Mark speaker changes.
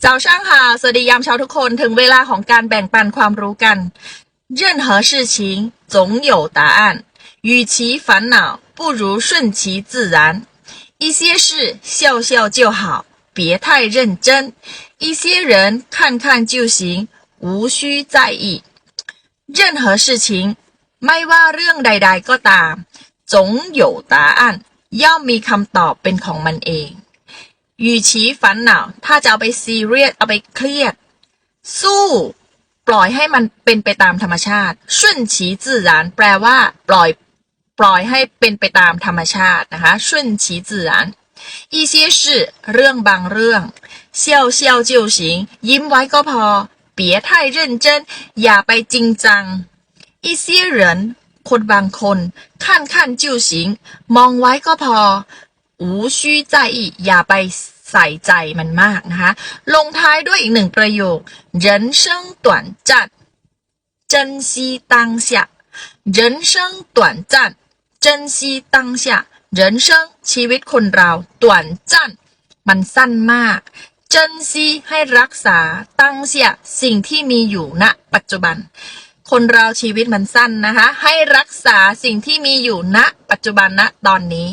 Speaker 1: เจ้าช่างค่ะสวัสดียามเช้าทุกคนถึงเวลาของการแบ่งปันความรู้กัน任何事情总有答案与其烦恼不如顺其自然一些事笑笑就好别太认真一些人看看就行无需在意任何事情ไม่ว่าเรื่องใด ๆ ก็ตาม总有答案ย่อมมีคำตอบเป็นของมันเอง 与其烦恼ถ้าจะเอาไปซีเรียสเอาไปเครียด สู้ ปล่อยให้มันเป็นไปตามธรรมชาติ顺其自然แปลว่า ปล่อย ปล่อยให้เป็นไปตามธรรมชาตินะคะ顺其自然一些事เรื่องบางเรื่อง笑笑就行ยิ้มไว้ก็พอ别太认真อย่าไปจริงจัง一些人คนบางคน看看就行มองไว้ก็พอ 无需在意อย่าไปใส่ใจมันมากนะคะ ลงท้ายด้วยอีกหนึ่งประโยค人生短暂珍惜当下人生短暂珍惜当下人生ชีวิตคนเรา短暂มันสั้นมาก珍惜ให้รักษาตั้งเสียสิ่งที่มีอยู่ณปัจจุบัน คนเราชีวิตมันสั้นนะคะ ให้รักษาสิ่งที่มีอยู่ณปัจจุบันณตอนนี้